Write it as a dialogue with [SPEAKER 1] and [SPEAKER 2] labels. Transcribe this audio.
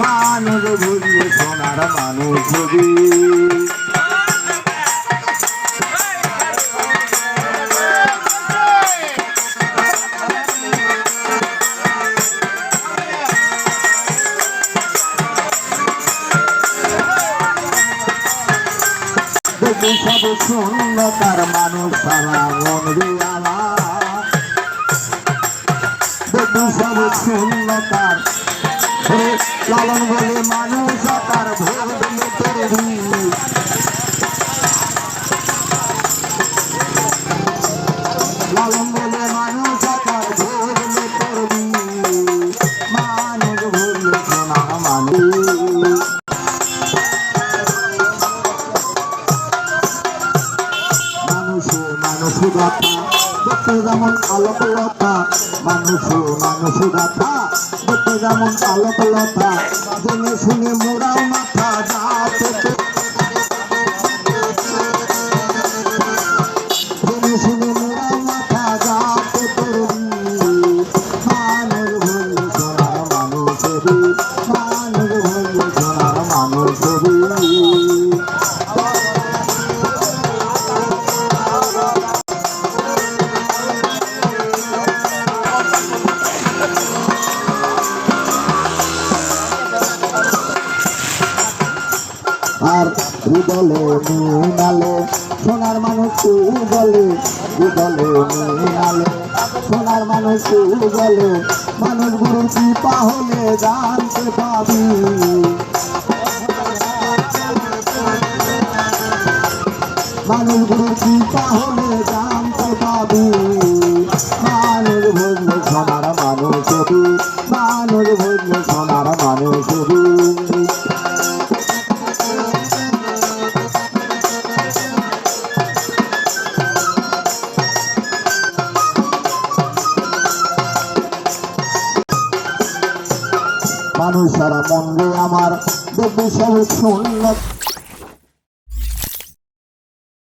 [SPEAKER 1] মানুষ ছবি দেখি সব শূন্য তার মানুষ সারা মন রিয়ালা সব শূন্য তার লালন বলে মানুষ তার তৈরি লালন বলে মানুষ তার তৈরি মানুষ ভুললে সোনা মানুষ। মানুষে মানুষ গাথা দেখতে যেমন আলোকলতা মানুষে মানুষ গাথা দেখতে যেমন আলোকলতা জেনে শুনে মোড়াও মাথা আর উদলে মিনালে সোনার মানুষ বলে উদলে মিনালে সোনার মানুষ বলে মানুষ গুরু কৃপা হলে জানতে পাবি। মানুষ গুরু কৃপা হলে জানতে পাবি। মানুষ ভজলে সোনার মানুষ মানুষ ভজলে সোনার মানুষ মানুষ সারা মন আমার দেখবি সব শূন্য